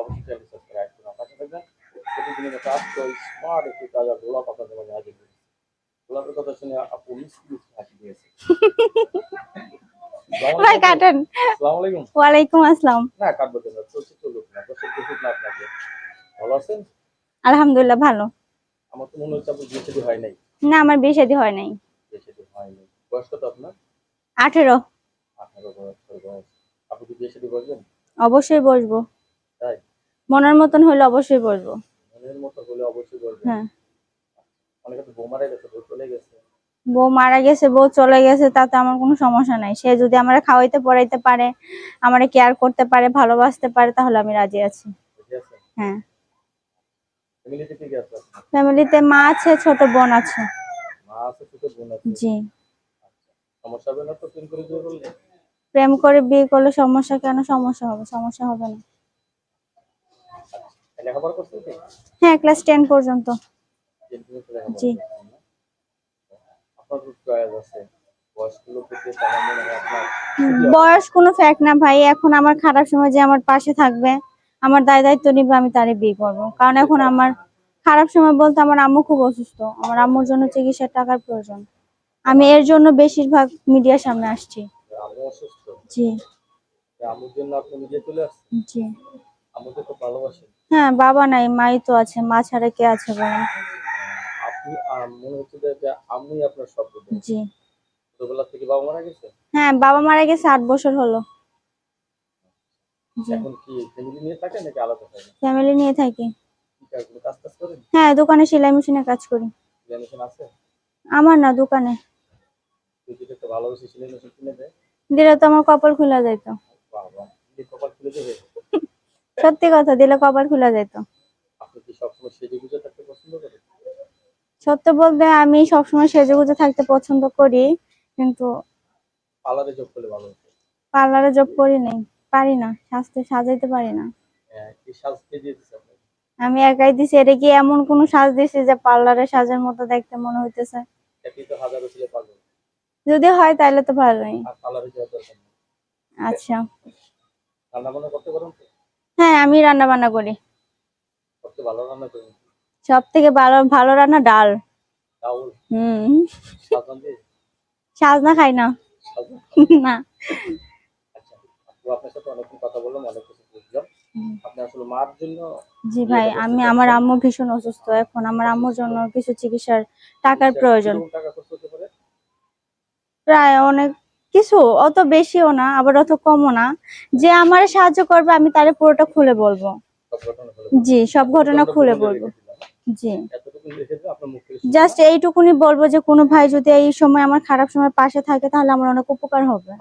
অবশ্যই channel subscribe করুন। পাশে থাকবেন প্রতিদিনের স্মার্ট একটি তাজা গোলাপ আপনাদের মাঝে হাজির করেছি গোলাপের কথা শুনে আপু হাসি দিয়েছে। ভাই কাটেন। আসসালামু আলাইকুম। ওয়ালাইকুম আসসালাম। না কাটবো কেন? চলছে চলুক না দর্শক দেখুক না আপনাকে ভালো আছেন? আলহামদুলিল্লাহ ভালো। আমার তো মনে হচ্ছে আপনার বিয়ে শাদী হয় নাই। না আমার বিয়ে শাদী হয় নাই। বিয়ে শাদী হয় নাই। বয়স কত আপনার? বছর বয়স। আপনি কি বিয়ে শাদী করবেন? অবশ্যই বসবো। তাই? মনের মতন হলে অবশ্যই বসবো মনের মতো হলে অবশ্যই করবেন হ্যাঁ। অনেকে তো বোমারে গেছে বউ চলে গেছে। বউ মারা গেছে বউ চলে গেছে তাতে আমার কোনো সমস্যা নাই। সে যদি আমার খাওয়াইতে পড়াইতে পারে আমার কেয়ার করতে পারে ভালোবাসতে পারে তাহলে আমি রাজি আছি। হ্যাঁ। ফ্যামিলিতে মা আছে ছোট বোন আছে। জি। প্রেম করে বিয়ে করলে সমস্যা কেন? সমস্যা হবে সমস্যা হবে না। লেখাপড়া করছেন কি? হ্যাঁ ক্লাস টেন পর্যন্ত। জি। আপনার আছে। বয়স কোনো ফ্যাক্ট না ভাই। এখন আমার খারাপ সময় যে আমার পাশে থাকবে আমার দায় দায়িত্ব নিবে আমি তারে বিয়ে করব। কারণ এখন আমার খারাপ সময় বলতে আমার আম্মু খুব অসুস্থ। আমার আম্মুর জন্য চিকিৎসার টাকার প্রয়োজন। আমি এর জন্য বেশিরভাগ মিডিয়ার সামনে আসছি। জি। আমার জন্য আপনি নিজে চলে আসছেন? জি। তো ভালোবাসেন। হ্যাঁ বাবা নাই মাই তো আছে মা ছাড়া কে আছে বলেন? আপনি আহ, মনে হচ্ছে যে- যে আমি আপনার শব্দ জি। ছোটবেলা থেকে বাবা মারা গেছে? হ্যাঁ বাবা মারা গেছে আট বছর হলো। জি। এখন কি ফ্যামিলি নিয়ে থাকে নাকি আলাদা থাকে? ফ্যামিলি নিয়ে থাকি। কি কাজ করে? কাজ টাজ করেন? হ্যাঁ দোকানে সেলাই মেশিনে কাজ করি। জেনারেশন আছে? আমার না দোকানে। তুই যদি একটা ভালোবেসে ছিলেন মেশিন কিনে দেয়? দিলে তো আমার কপাল খুলে যেত বাবা যদি কপাল খুলে দেবে সত্যি কথা দিলে কবার খোলা যেত। সত্য বলতে আমি সবসময় সেজে গুজে থাকতে পছন্দ করি কিন্তু পার্লারে জব করলে ভালো পার্লারে জব করি নাই পারি না সাজতে সাজাইতে পারি না। হ্যাঁ, আমি একাই দিছি এটা কি এমন কোন সাজ দিছি যে পার্লারে সাজের মতো দেখতে মনে হইতেছে? যদি হয় তাহলে তো ভালোই। আচ্ছা। রান্না বান্না করতে পারেন হ্যাঁ আমি রান্না বান্না করি। সব থেকে ভালো ভালো রান্না ডাল। হুম। সাজান খাই না। না। আচ্ছা আপনার সাথে অনেকক্ষণ কথা বললাম অনেক কিছু বুঝলাম। আপনি আসলে মার জন্য জি ভাই আমি আমার আম্মু ভীষণ অসুস্থ। এখন আমার আম্মুর জন্য কিছু চিকিৎসার টাকার প্রয়োজন। কীরকম টাকা খরচ হতে পারে? প্রায় অনেক কিছু অত বেশিও না আবার অত কমও না। যে আমার সাহায্য করবে আমি তারে পুরোটা খুলে বলব। জি সব ঘটনা খুলে বলব। জি। জাস্ট এইটুকুনি বলব যে কোনো ভাই যদি এই সময় আমার খারাপ সময় পাশে থাকে তাহলে আমার অনেক উপকার হবে।